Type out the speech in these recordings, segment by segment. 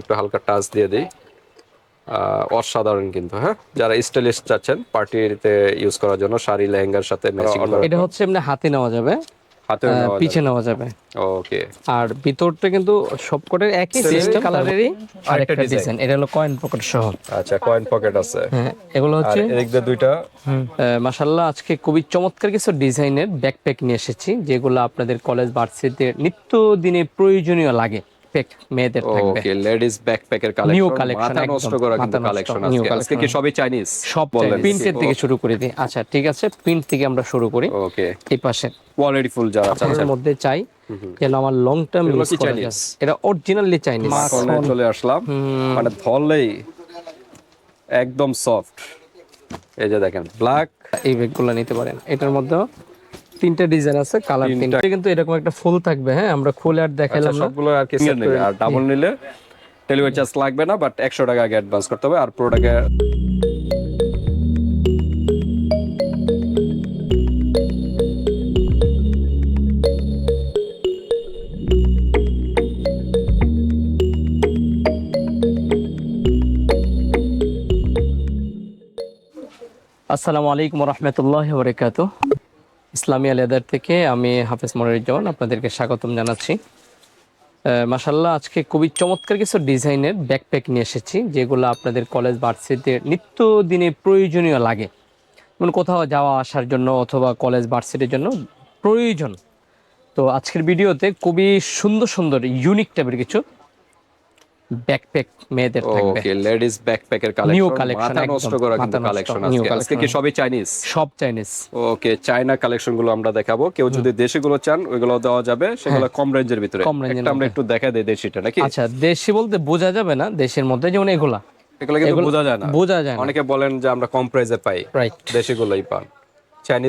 একটু হালকা টাচ দিয়ে দিই। অসাধারণ কিন্তু হ্যাঁ? যারা স্টাইলিশ চাচ্ছেন পার্টিতে ইউজ করার জন্য শাড়ি লেহেঙ্গার সাথে ম্যাচিং এটা হচ্ছে এমনি হাতে নেওয়া যাবে। হাতে পিছে নেওয়া যাবে। ওকে আর ভিতরটা কিন্তু সবকটার একই সিস্টেম কালারেরই আরেকটা। ডিজাইন এটা হলো কয়েন পকেট সহ। আচ্ছা কয়েন পকেট আছে। হ্যাঁ এগুলো হচ্ছে এদিক দুইটা। মাসাল্লাহ আজকে খুবই চমৎকার কিছু ডিজাইনের ব্যাকপ্যাক নিয়ে এসেছি যেগুলো আপনাদের কলেজ ভার্সিটিতে নিত্য দিনে প্রয়োজনীয় লাগে। প্যাক মেয়েদের থাকবে। ওকে লেডিস ব্যাকপ্যাকের New কালেকশন মাথা নষ্ট করা কিন্তু কালেকশন আজকে। আজকে কি সবই চাইনিজ সব প্রিন্টের থেকে শুরু করে দিই। আচ্ছা ঠিক আছে। প্রিন্ট থেকে আমরা শুরু করি। ওকে এই পাশে। কোয়ালিটি ফুল যারা চাচ্ছেন মধ্যে চাই যেন আমার লং টার্ম ইউজ করা যায়। এটা অরিজিনালি চাইনিজ মাখনে চলে আসলাম। মানে ধরলেই একদম সফট এই যে দেখেন ব্ল্যাক এই ব্যাগগুলো নিতে পারেন। এটার মধ্যে তিনটা ডিজাইন আছে কালার তিনটা। কিন্তু এরকম একটা ফুল থাকবে হ্যাঁ? আমরা খুলে আর দেখাইলাম না। সবগুলো আর কি সিঙ্গেল নিলে আর ডাবল নিলে ডেলিভারি চার্জ লাগবে না বাট একশো টাকা আগে অ্যাডভান্স করতে হবে আর প্রোডাক্টে আসসালামু আলাইকুম রহমতুল্লাহ বরকাত ইসলামিয়া লেদার থেকে আমি হাফেজ মনিরুজ্জামান আপনাদেরকে স্বাগতম জানাচ্ছি। মাসাল্লাহ আজকে খুবই চমৎকার কিছু ডিজাইনের ব্যাকপ্যাক নিয়ে এসেছি, যেগুলো আপনাদের কলেজ ভার্সিটিতে নিত্য দিনে প্রয়োজনীয় লাগে। মানে কোথাও যাওয়া আসার জন্য অথবা কলেজ ভার্সিটির জন্য প্রয়োজন। তো আজকের ভিডিওতে খুবই সুন্দর সুন্দর ইউনিক টাইপের কিছু ব্যাকপ্যাক মেয়েদের থাকবে। ওকে লেডিস ব্যাকপ্যাকের New কালেকশন মাথা নষ্ট করা কিন্তু কালেকশন আজকে। আজকে কি সবই চাইনিজ সব চাইনিজ ওকে চায়না কালেকশনগুলো আমরা দেখাবো। কেউ যদি দেশিগুলো চান ওইগুলো দেওয়া যাবে। সেগুলো কম রেঞ্জের ভিতরে। একটা আমরা একটু দেখা দিই দেশিটা নাকি? আচ্ছা দেশি বলতে বোঝা যাবে না। দেশের মধ্যে যেমন এগুলা। এগুলো কিন্তু বোঝা যায় না। বোঝা যায় অনেকে বলেন যে আমরা কম প্রাইসে পাই। রাইট দেশিগুলোই পান।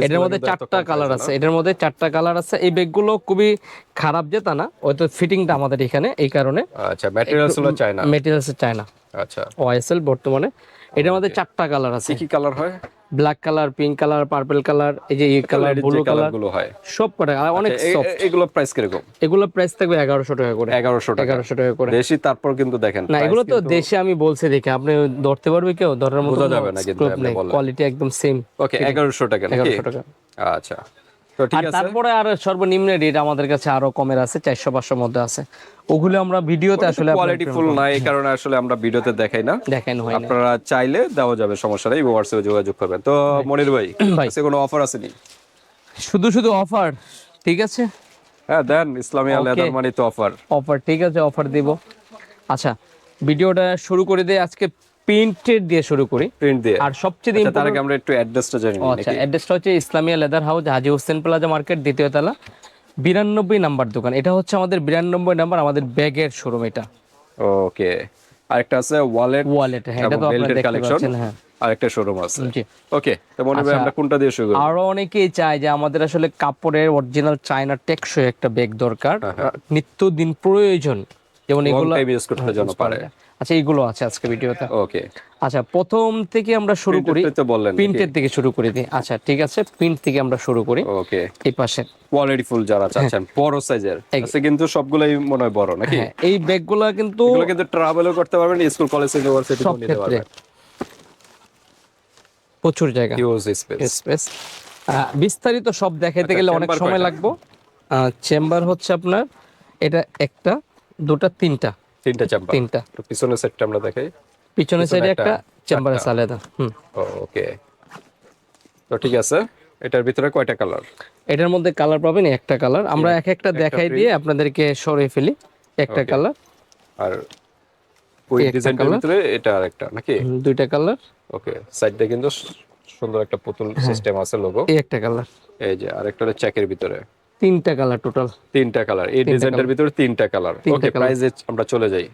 এটার মধ্যে চারটা কালার আছে। এটার মধ্যে চারটা কালার আছে। এই ব্যাগগুলো খুবই খারাপ যে তা না হয়তো ফিটিংটা আমাদের এখানে এই কারণে আচ্ছা ম্যাটেরিয়ালসগুলো চায়না ম্যাটেরিয়ালস চায়না আচ্ছা। ওএসএল বর্তমানে। এটার মধ্যে চারটা কালার আছে। কি কি কালার হয়? Black colour pink colour purple colour এই যে কালার ব্লু কালারগুলো হয়। সব কটা আর অনেক সফট এগুলো প্রাইস কীরকম? এগুলো প্রাইস থাকবে 1100 টাকা করে। 1100 টাকা। 1100 টাকা করে। দেশি তারপর কিন্তু দেখেন না এগুলো তো দেশে আমি বলছি দেখে আপনি ধরতে পারবে কেউ? ধরার মতো বোঝা যাবে না কিন্তু আপনি। কোয়ালিটি একদম সেম ওকে 1100 টাকা নাকি? এগারোশো টাকা। আচ্ছা। তারপরে আর সর্বনিম্ন রেট আমাদের কাছে আরও কমের আছে চারশো পাঁচশোর মধ্যে আছে। ওগুলো আমরা ভিডিওতে আসলে কোয়ালিটি ফুল না এই কারণে আসলে আমরা ভিডিওতে দেখাই না। দেখানো হয় আপনারা চাইলে দেওয়া যাবে সমস্যা নেই হোয়াটসঅ্যাপে যোগাযোগ করবেন। তো মনির ভাই। আজকে কোনো অফার আছে নি? শুধু শুধু অফার ঠিক আছে? হ্যাঁ দেন ইসলামিয়া লেদার মানে তো অফার অফার ঠিক আছে অফার দিব। আচ্ছা ভিডিওটা শুরু করে দিয়ে আজকে। প্রিন্টেড দিয়ে শুরু করি। প্রিন্ট দিয়ে। আর সবচেয়ে আচ্ছা, তার আগে আমরা একটু অ্যাড্রেসটা জানি আচ্ছা অ্যাড্রেসটা হচ্ছে Islamia leather house Haji Hossain plaza market দ্বিতীয় তলা বিরানব্বই নাম্বার দোকান। এটা হচ্ছে আমাদের বিরানব্বই নাম্বার আমাদের ব্যাগের শোরুম এটা। ওকে আরেকটা আছে ওয়ালেট ওয়ালেট হ্যাঁ এটা তো আপনারা দেখতে পাচ্ছেন হ্যাঁ। আরেকটা শোরুম আছে। ওকে তো আমরা কোনটা দিয়ে শুরু করব আরও অনেকেই চায় যে আমাদের আসলে কাপড়ের অরিজিনাল চায়না টেকসই একটা ব্যাগ দরকার হ্যাঁ, নিত্যদিন প্রয়োজন। যেমন এগুলো ইউজ করতে যেন পারে। আচ্ছা এইগুলো আছে আজকে ভিডিওতে। ওকে। আচ্ছা প্রথম থেকে আমরা শুরু করি। প্রিন্টের থেকে শুরু করে দিই আচ্ছা ঠিক আছে প্রিন্ট থেকে আমরা শুরু করি। ওকে। এই পাশে। কোয়ালিটি ফুল যারা চাচ্ছেন বড় সাইজের আছে কিন্তু সবগুলোই মনে হয় বড় নাকি? হ্যাঁ এই ব্যাগগুলো কিন্তু এগুলো কিন্তু ট্রাভেলও করতে পারবেন স্কুল কলেজ ইউনিভার্সিটি সব নিতে পারবেন। প্রচুর জায়গা। হিউজ স্পেস স্পেস বিস্তারিত সব দেখাইতে গেলে অনেক সময়? লাগবে। চেম্বার হচ্ছে আপনার এটা একটা দুটা তিনটা। তিনটা চাম্পার তিনটা। পিছনের সেটটা আমরা দেখাই। পিছনের সাইডে একটা, একটা চেম্বার আছে আলাদা। হুম। ওকে। তো ঠিক আছে এটার ভিতরে কয়টা কালার এটার মধ্যে কালার পাবেন একটা কালার আমরা এক একটা দেখাই দিয়ে আপনাদেরকে সরিয়ে ফেলি। একটা কালার আর ওই ডিজাইনটার ভিতরে এটা আরেকটা নাকি? দুইটা কালার ওকে সাইডটা কিন্তু সুন্দর একটা পুতুল হ্যাঁ। সিস্টেম আছে লোগো এই একটা কালার এই যে আরেকটা হলো চেকের ভিতরে। তিনটা কালার টোটাল তিনটা কালার। এই ডিজাইনটার ভিতরে তিনটা কালার। ওকে প্রাইসে আমরা চলে যাই।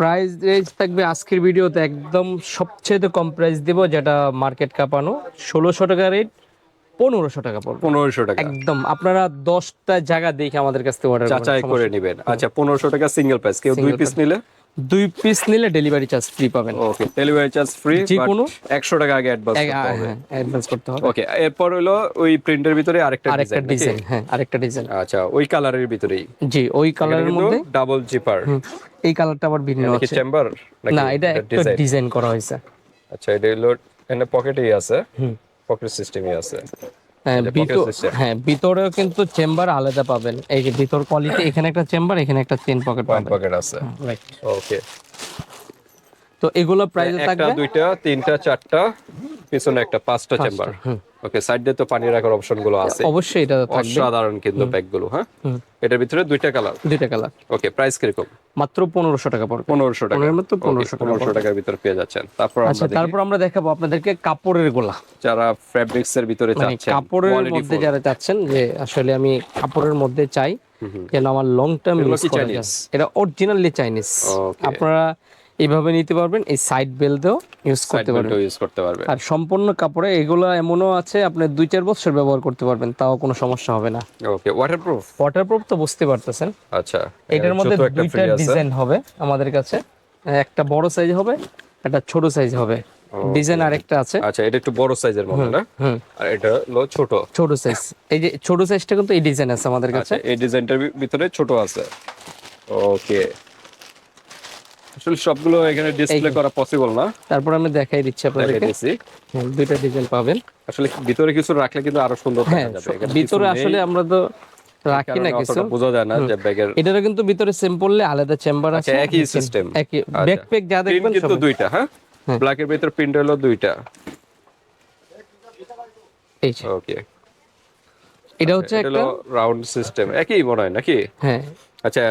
প্রাইস রেঞ্জ থাকবে আজকের ভিডিওতে একদম সবচেয়ে কম প্রাইস দেব যেটা মার্কেট কাঁপানো ষোলোশো টাকা রেট পনেরোশো টাকা পড়বে। পনেরোশো টাকা। একদম। আপনারা দশটা জায়গা দেখে আমাদের কাছ থেকে অর্ডার যাচাই করে নেবেন। আচ্ছা পনেরোশো টাকা সিঙ্গেল প্রাইস কেউ দুই পিস নিলে? দুই পিস নিলে ডেলিভারি চার্জ ফ্রি পাবেন। ওকে ডেলিভারি চার্জ ফ্রি যে কোনো- একশো টাকা আগে অ্যাডভান্স করতে হবে। হ্যাঁ অ্যাডভান্স করতে হবে। ওকে এরপর হলো ওই প্রিন্টের ভিতরে আরেকটা আরেকটা ডিজাইন হ্যাঁ আরেকটা ডিজাইন আচ্ছা ওই কালারের ভিতরেই? জি ওই কালারের মধ্যে। ডাবল জিপার এই কালারটা আবার ভিন্ন আছে চেম্বার না এটা একটা ডিজাইন করা হয়েছে। আচ্ছা এটা হলো এখানে পকেটেই আছে। পকেট সিস্টেমই আছে। হ্যাঁ ভিতর হ্যাঁ ভিতরেও কিন্তু চেম্বার আলাদা পাবেন। এই যে ভিতর কোয়ালিটি এখানে একটা চেম্বার এখানে একটা চেন পকেট পাবেন। পকেট আছে। ওকে তো এগুলো প্রাইস একটা দুইটা তিনটা চারটা পিছনে একটা পাঁচটা চেম্বার হুম। ওকে সাইড তো পানি রাখার অপশনগুলো আছে। অবশ্যই এটা থাকবে। অসাধারণ কিন্তু ব্যাগগুলো হ্যাঁ? এটার ভিতরে দুইটা কালার দুইটা কালার ওকে প্রাইস কীরকম? মাত্র পনেরোশো টাকা পড়বে। পনেরোশো টাকা। পনেরোর মতো পনেরোশো পনেরোশো টাকার ভিতরে পেয়ে যাচ্ছেন। তারপর আচ্ছা তারপর আমরা দেখাবো আপনাদেরকে কাপড়ের গোলা। যারা ফ্যাব্রিক্স এর ভিতরে মানে চাচ্ছেন কাপড়ের মধ্যে যারা চাচ্ছেন যে আসলে আমি কাপড়ের মধ্যে চাই। যেন আমার লং টার্ম ইউজ করা যায়? এটা অরিজিনালি চাইনিজ আপনারা এইভাবে নিতে পারবেন এই সাইড বেল দিয়েও ইউজ করতে পারবেন। বেল্টও ইউজ করতে পারবে আর সম্পূর্ণ কাপড়ে এগুলো এমনও আছে আপনি দুই চার বছর ব্যবহার করতে পারবেন তাও কোনো সমস্যা হবে না। ওকে ওয়াটারপ্রুফ ওয়াটারপ্রুফ তো বুঝতে পারতেছেন। আচ্ছা এটার মধ্যে দুইটা ডিজাইন হবে আমাদের কাছে। একটা বড় সাইজ হবে একটা ছোট সাইজ হবে। ডিজাইন আরেকটা আছে। আচ্ছা এটা একটু বড় সাইজের মধ্যে না? আর এটা হলো ছোট। ছোট সাইজ এই যে ছোট সাইজটা কিন্তু এই ডিজাইন আছে আমাদের কাছে। আচ্ছা এই ডিজাইনটার ভিতরে ছোট আছে। ওকে আসলে সবগুলো এখানে ডিসপ্লে করা পসিবল না। তারপর আমি দেখাই দিচ্ছি আপনাদেরকে। দুইটা ডিজাইন পাবেন। আসলে ভিতরে কিছু রাখলে কিন্তু আরও সুন্দর হ্যাঁ দেখা যাবে ভিতরে আসলে আমরা তো রাখি না কিছু। বোঝা যায় না যে ব্যাগের এটারও কিন্তু ভিতরে সিম্পললে আলাদা চেম্বার আছে। আচ্ছা একই সিস্টেম একই ব্যাকপ্যাক যা প্রিন্ট দেখবেন কিন্তু দুইটা হ্যাঁ? হ্যাঁ। ব্ল্যাকের ভিতর প্রিন্ট হলো দুইটা। এই যে। ওকে এটা হচ্ছে একটা রাউন্ড সিস্টেম একই মনে হয় নাকি? হ্যাঁ। আচ্ছা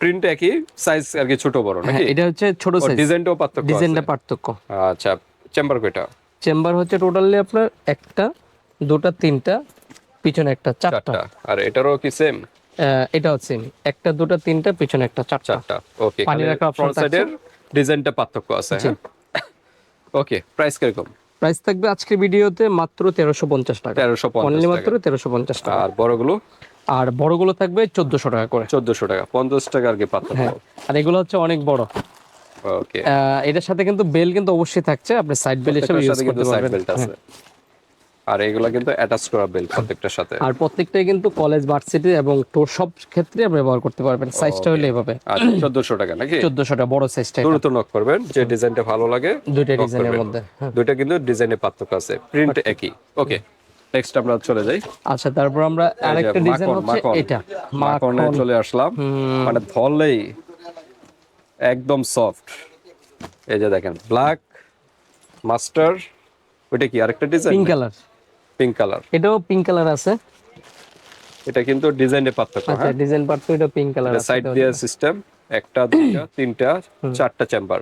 প্রিন্ট একই সাইজ আর কি ছোট বড় হ্যাঁ নাকি? এটা হচ্ছে ছোট সাইজ ডিজাইনটাও পার্থক্য ডিজাইনটা পার্থক্য। আচ্ছা চেম্বার কয়টা? চেম্বার হচ্ছে টোটালি আপনার একটা দুটা তিনটা পিছনে একটা চারটা। আর এটারও কি সেম এটাও সেম একটা দুটা তিনটা পিছনে একটা চারটা। চারটা। ওকে পানি option ফ্রন্ট সাইডের ডিজাইনটা পার্থক্য আছে হ্যাঁ? ওকে প্রাইস কীরকম? প্রাইস থাকবে আজকের ভিডিওতে মাত্র তেরোশো পঞ্চাশ টাকা। তেরোশো অনলি মাত্র তেরোশো পঞ্চাশ টাকা। আর বড়গুলো? আর বড়গুলো থাকবে চোদ্দশো টাকা করে। চোদ্দশো টাকা পঞ্চাশ টাকা আর কি পার্থক্য হ্যাঁ আর এগুলো হচ্ছে অনেক বড়। ওকে। এটার সাথে কিন্তু বেল কিন্তু অবশ্যই থাকছে আপনি সাইড বেল হিসেবে ইউজ করতে পারবেন। আর এগুলো কিন্তু অ্যাটাচ করা বেল্ট প্রত্যেকটার সাথে। আর প্রত্যেকটাই কিন্তু কলেজ ভার্সিটি এবং টোর সব ক্ষেত্রে আপনি ব্যবহার করতে পারবেন। সাইজটা হলো এভাবে। আচ্ছা চোদ্দশো টাকা নাকি? 1400 টাকা বড় সাইজটা দ্রুত নক করবেন যে ডিজাইনটা ভালো লাগে দুইটা ডিজাইনের মধ্যে হ্যাঁ। দুইটা কিন্তু ডিজাইনে পার্থক্য আছে প্রিন্ট একই। ওকে। নেক্সট আমরা চলে যাই। আচ্ছা তারপর আমরা আরেকটা ডিজাইন হচ্ছে এটা। মাকনে চলে আসলাম। মানে ধরলেই একদম সফট এই যে দেখেন ব্ল্যাক মাস্টার ওইটা কি আরেকটা design pink colour pink colour এটাও পিঙ্ক কালার আছে। এটা কিন্তু ডিজাইনের পার্থক্য আচ্ছা হ্যাঁ? ডিজাইন পার্ট তো এটা পিঙ্ক কালার সাইড দিয়ে সিস্টেম একটা দুইটা তিনটা চারটা চেম্বার।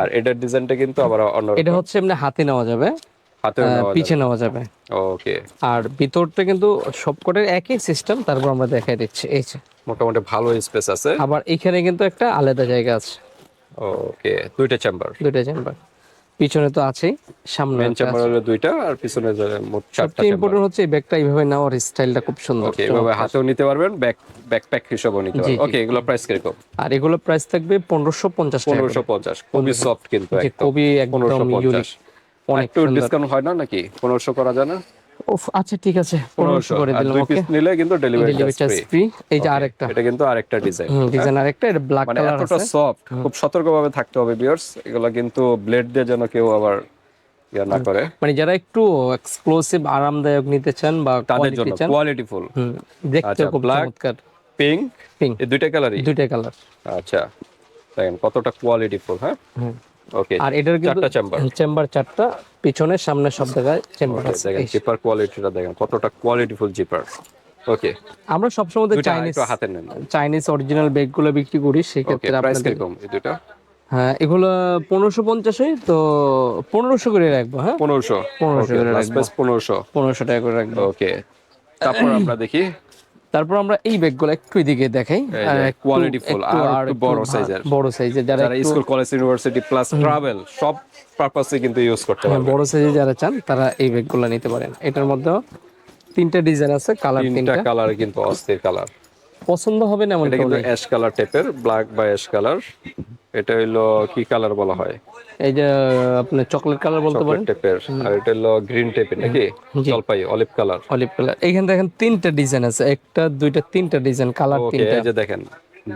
আর এটার ডিজাইনটা কিন্তু আবার অন্য এটা হচ্ছে এমনি হাতে নেওয়া যাবে। পিছে নেওয়া যাবে। ওকে। আর ভিতরটা কিন্তু সবকটার একই সিস্টেম তারপর আমরা দেখাই দিচ্ছি। এই যে। মোটামুটি ভালো স্পেস আছে। আবার এখানে কিন্তু একটা আলাদা জায়গা আছে। ওকে দুইটা চেম্বার দুইটা চেম্বার পিছনে তো আছেই সামনে মেন চেম্বার হলো দুইটা আর পিছনে যে মোট চারটা চেম্বার ইম্পর্টেন্ট হচ্ছে এই ব্যাগটা এইভাবে নেওয়ার স্টাইলটা খুব সুন্দর। ওকে এভাবে হাতেও নিতে পারবেন ব্যাক ব্যাকপ্যাক হিসেবেও নিতে পারবেন। ওকে এগুলো প্রাইস কীরকম আর এগুলো প্রাইস থাকবে পনেরোশো পঞ্চাশ টাকা পনেরোশো পঞ্চাশ খুবই সফট কিন্তু একদম। খুবই একদম ইউনিক একটু ডিসকাউন্ট হয় না নাকি? পনেরোশো করা যায় না? উফ, আচ্ছা ঠিক আছে পনেরোশো করে আর দিলাম ওকে। পিস নিলে কিন্তু ডেলিভারি চার্জ ফ্রি এই যে আরেকটা। এটা কিন্তু আরেকটা ডিজাইন ডিজাইন আরেকটা এটা ব্ল্যাক মানে কালার আছে। সফট খুব সতর্কভাবে থাকতে হবে ভিউয়ার্স এগুলো কিন্তু ব্লেড দিয়ে যেন কেউ আবার ইয়া না করে। মানে যারা একটু এক্সক্লুসিভ আরামদায়ক নিতে চান বা তাদের কোয়ালিটি জন্য চান কোয়ালিটি ফুল হুম, দেখতে আচ্ছা, খুব চমৎকার। পিঙ্ক পিঙ্ক এই দুইটা কালারই দুইটা কালার আচ্ছা দেখেন কতটা কোয়ালিটি ফুল হ্যাঁ? আর এটার কিন্তু চেম্বার চেম্বার চারটা পিছনে সামনে সব জায়গায় চেম্বার আছে। দেখেন জিপার কোয়ালিটিটা দেখেন কতটা কোয়ালিটি ফুল জিপার ওকে আমরা সবসময় চাইনিজ হাতে নেন। চাইনিজ অরিজিনাল ব্যাগগুলো বিক্রি করি ওকে সেক্ষেত্রে প্রাইস আপনাদের কীরকম এই দুটো হ্যাঁ এগুলো পনেরোশো পঞ্চাশে তো পনেরোশো করে রাখব হ্যাঁ? পনেরোশো। 1500 করে রাখব। পনেরোশো। পনেরোশো টাকা করে রাখব। ওকে তারপর আমরা দেখি। তারপর আমরা এই ব্যাগগুলো একটু এদিকে দেখাই। full, একটু আর একটু বড় size-এর। বড় সাইজের যারা যারা school college university plus travel সব পারপাসে কিন্তু ইউজ করতে হ্যাঁ, পারবে। বড় সাইজে যারা চান তারা এই ব্যাগগুলো নিতে পারেন। এটার মধ্যে তিনটা ডিজাইন আছে কালার তিনটা কালার কিন্তু অস্থির কালার পছন্দ হবে না এমন এটা কিন্তু অ্যাশ কালার টাইপের ব্ল্যাক বা অ্যাশ কালার এটা হলো কি কালার বলা হয়? এই যে আপনি চকলেট কালার বলতে পারেন? টাইপের আর এটা হলো গ্রিন টাইপের নাকি? জলপাই অলিভ কালার অলিভ কালার এইখানে দেখেন তিনটা ডিজাইন আছে। একটা দুইটা তিনটা ডিজাইন কালার তিনটা। এই যে দেখেন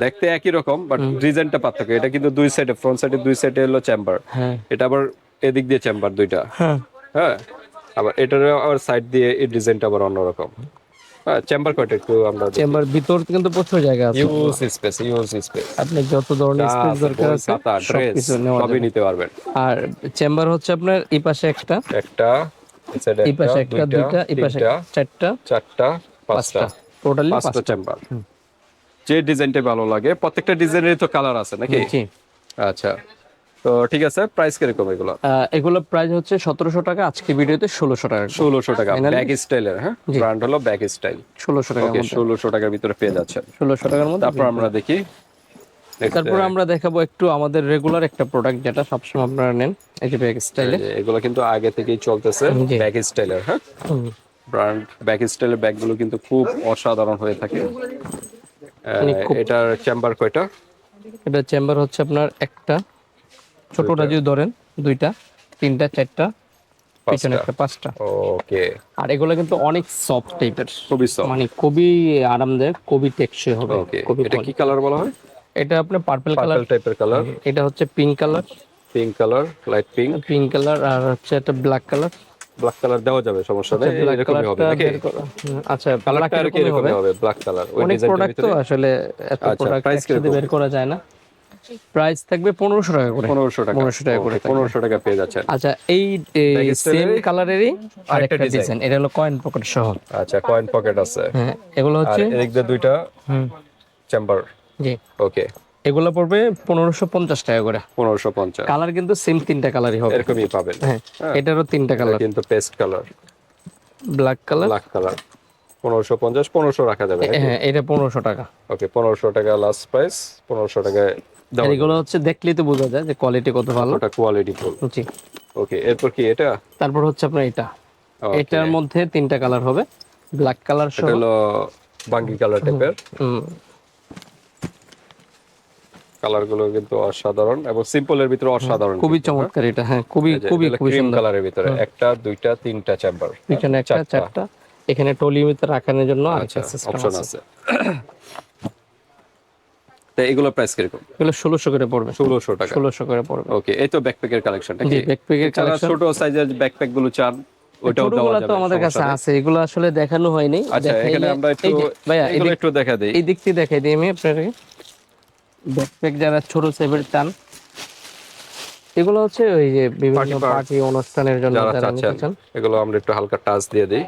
দেখতে একই রকম বাট ডিজাইনটা পার্থক্য। এটা কিন্তু দুই সাইডে ফ্রন্ট সাইডে দুই সাইডে হলো চেম্বার হ্যাঁ। এটা আবার এদিক দিয়ে চেম্বার দুইটা। হ্যাঁ। হ্যাঁ? আবার এটার আবার সাইড দিয়ে এই ডিজাইনটা আবার অন্যরকম। চেম্বার কয়টা একটু আমরা চেম্বার ভিতর কিন্তু প্রচুর জায়গা আছে। ইউজ স্পেস ইউজ স্পেস আপনি যত ধরনের স্পেস দরকার আছে নেওয়া সবই নিতে পারবেন। আর চেম্বার হচ্ছে আপনার এই পাশে একটা। একটা এই পাশে একটা দুইটা এই পাশে চারটা চারটা পাঁচটা। পাঁচটা টোটালি পাঁচটা চেম্বার যে ডিজাইনটা ভালো লাগে প্রত্যেকটা ডিজাইনের তো কালার আছে নাকি? আচ্ছা। তো ঠিক আছে প্রাইস কীরকম এগুলো? এগুলো প্রাইস হচ্ছে সতেরোশো টাকা আজকে ভিডিওতে ষোলোশো টাকা। ষোলোশো টাকা? ব্যাক স্টাইলের হ্যাঁ? ব্র্যান্ড হলো ব্যাক স্টাইল ষোলোশো ওকে ষোলোশো টাকার ভিতরে পেয়ে যাচ্ছেন ষোলোশো টাকার মধ্যে তারপর আমরা দেখি তারপর আমরা দেখাবো একটু আমাদের রেগুলার একটা প্রোডাক্ট যেটা সবসময় আপনারা নেন এই যে ব্যাগ স্টাইলে এগুলো কিন্তু আগে থেকেই চলতেছে জি। ব্যাক স্টাইলের হ্যাঁ? ব্র্যান্ড ব্যাক স্টাইলের ব্যাগগুলো কিন্তু খুব অসাধারণ হয়ে থাকে। মানে এটার চেম্বার কয়টা? এটা চেম্বার হচ্ছে আপনার একটা। ছোটটা যদি ধরেন দুইটা তিনটা চারটা পিছনে একটা পাঁচটা। ওকে। আর এগুলো কিন্তু অনেক সফট টাইপের খুবই সফট মানে খুবই আরামদায়ক খুবই টেকসই হবে। ওকে। এটা কি কালার বলা হয়? এটা আপনার পার্পল কালার টাইপের কালার এটা হচ্ছে pink colour pink colour light pink pink colour আর হচ্ছে একটা ব্ল্যাক কালার ব্ল্যাক কালার দেওয়া যাবে সমস্যা নেই এরকমই হবে নাকি বের করা। হুম, আচ্ছা ব্ল্যাক কালারটা আর কি হবে। ব্ল্যাক কালার ওই অনেক প্রোডাক্ট তো আসলে এত আচ্ছা, প্রোডাক্ট একসাথে বের করা যায় না। প্রাইস থাকবে পনেরোশো টাকা করে। পনেরোশো টাকা। 1500 টাকা করে পনেরোশো টাকা পেয়ে যাচ্ছেন। আচ্ছা এই সেম কালারেরই আরেকটা ডিজাইন এটা হলো কয়েন পকেট সহ। আচ্ছা কয়েন পকেট আছে। হ্যাঁ এগুলো হচ্ছে এদিক দিয়ে দুইটা চেম্বার জি। ওকে। এগুলো পড়বে পনেরোশো পঞ্চাশ টাকা করে। পনেরোশো পঞ্চাশ। কালার কিন্তু সেম তিনটা কালারই হবে। এরকমই পাবেন। হ্যাঁ এটারও তিনটা কালার কিন্তু paste colour black colour black colour পনেরোশো পঞ্চাশ পনেরোশো রাখা যাবে হ্যাঁ এটা পনেরোশো টাকা। ওকে পনেরোশো টাকা লাস্ট প্রাইস পনেরোশো টাকায় এগুলো হচ্ছে দেখলেই তো বোঝা যায় যে কোয়ালিটি কত ভালো। ওটা কোয়ালিটি ফুল জি। ওকে এরপর কি এটা? তারপর হচ্ছে আপনার এটা। এটার মধ্যে তিনটা কালার হবে ব্ল্যাক কালার সহ। হলো বাঙ্গি কালার টাইপের কালারগুলো কিন্তু অসাধারণ এবং সিম্পলের ভিতরে অসাধারণ খুবই চমৎকার এটা হ্যাঁ খুবই খুবই খুবই সুন্দর। কালারের ভিতরে। একটা দুইটা তিনটা চেম্বার পিছনে একটা চারটা। এখানে টলিমিতে রাখানোর জন্য আচ্ছা অপশন আছে। আছে। তো এগুলো প্রাইস কীরকম? এগুলো ষোলোশো করে পড়বে। ষোলোশো টাকা। ষোলোশো করে পড়বে। ওকে এই তো ব্যাকপ্যাকের কালেকশন জি ব্যাকপ্যাকের কালেকশন ছোট সাইজের ব্যাকপ্যাকগুলো চান ওইটাও দেওয়া যাবে তো আমাদের কাছে আছে এগুলো আসলে দেখানো হয়নি। আচ্ছা এখানে আমরা একটু ভাইয়া এগুলো একটু দেখা দেই। এই দিক থেকে দেখাই দিই আমি আপনাকে। ব্যাকপ্যাক যারা ছোট সেভের চান এগুলো হচ্ছে ওই যে বিভিন্ন পার্টি অনুষ্ঠানের জন্য যারা চাচ্ছেন এগুলো আমরা একটু হালকা টাচ দিয়ে দিই।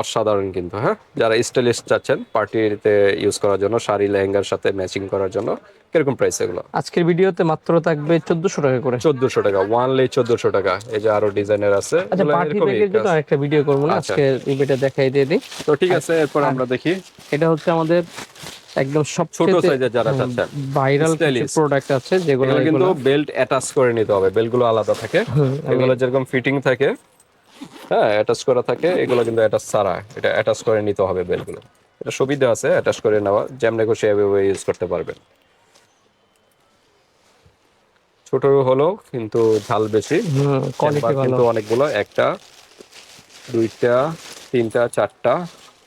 অসাধারণ কিন্তু হ্যাঁ? যারা স্টাইলিশ চাচ্ছেন পার্টিতে ইউজ করার জন্য শাড়ি লেহেঙ্গার সাথে ম্যাচিং করার জন্য কীরকম প্রাইস এগুলো? আজকের ভিডিওতে মাত্র থাকবে চোদ্দশো টাকা করে। চোদ্দশো টাকা ওয়ান লে চোদ্দশো টাকা। এই যে আরও ডিজাইনের আছে আচ্ছা পার্টি এরকমই ব্যাগের জন্য কাজ। আরেকটা ভিডিও করব না আচ্ছা। আজকে ইভেন্টে দেখাই দিয়ে দিই। তো ঠিক আছে এরপর আমরা দেখি। এটা হচ্ছে আমাদের একদম সব ছোট সাইজের যারা চাচ্ছেন ভাইরাল কিছু প্রোডাক্ট আছে যেগুলো কিন্তু বেল্ট অ্যাটাচ করে নিতে হবে বেল্টগুলো আলাদা থাকে। এগুলো যেরকম ফিটিং থাকে হ্যাঁ অ্যাটাচ করা থাকে এগুলো কিন্তু অ্যাটাচ ছাড়া। এটা অ্যাটাচ করে নিতে হবে বেল্টগুলো এটা সুবিধা আছে অ্যাটাচ করে নেওয়া যেমন খুশি এভাবে ইউজ করতে পারবেন। ছোট হলো কিন্তু ঝাল বেশি। কিন্তু অনেকগুলো একটা দুইটা তিনটা চারটা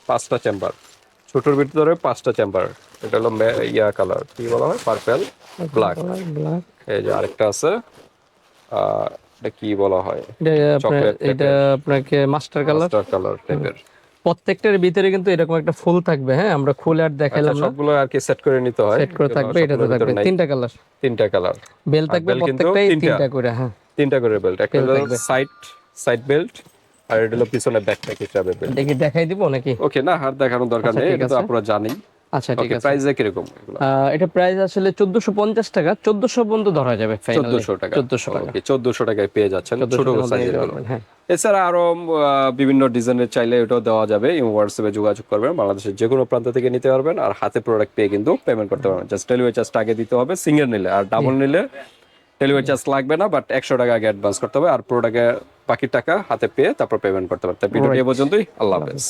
পাঁচটা চেম্বার ছোটর ভিতরে পাঁচটা চেম্বার এটা হলো ইয়া কালার কি বলা হয়? পার্পেল ব্ল্যাক এই যে আরেকটা আছে। এটা কি বলা হয়? এটা এটা আপনাকে মাস্টার কালার মাস্টার কালার টাইপের প্রত্যেকটার ভিতরে কিন্তু এরকম একটা ফুল থাকবে হ্যাঁ? আমরা খুলে আর দেখাইলাম না। সবগুলো আর কি সেট করে নিতে হয়? সেট করে থাকবে এটাতে ভিতরে থাকবে। তিনটা কালার তিনটা কালার বেল থাকবে প্রত্যেকটাই তিনটা। করে হ্যাঁ। তিনটা করে বেল্ট একটা হলো সাইড সাইড বেল্ট আর এটা হলো পিছনে ব্যাকপ্যাক হিসাবে বেল্ট দেখি দেখাই দিব নাকি? ওকে না হাত দেখানোর দরকার আচ্ছা, নেই এটা তো আপনারা জানি আচ্ছা ঠিক আছে। প্রাইস কীরকম এটা প্রাইস আসলে চোদ্দশো পঞ্চাশ টাকা চোদ্দশো পর্যন্ত ধরা যাবে চোদ্দশো টাকা। চোদ্দশো টাকা। ওকে চোদ্দশো টাকায় পেয়ে যাচ্ছেন ছোট সাইজের হ্যাঁ। এছাড়া আরও বিভিন্ন ডিজাইনের চাইলে এটাও দেওয়া যাবে। হোয়াটসঅ্যাপে যোগাযোগ করবেন বাংলাদেশের যে কোনো প্রান্ত থেকে নিতে পারবেন। আর হাতে প্রোডাক্ট পেয়ে কিন্তু পেমেন্ট করতে পারবেন। জাস্ট ডেলিভারি চার্জটা আগে দিতে হবে সিঙ্গেল নিলে। আর ডাবল নিলে ডেলিভারি চার্জ লাগবে না বাট একশো টাকা আগে অ্যাডভান্স করতে হবে। আর প্রোডাক্টের বাকি টাকা হাতে পেয়ে তারপর পেমেন্ট করতে পারতে ভিডিওটি এ পর্যন্তই। আল্লাহ হাফেজ।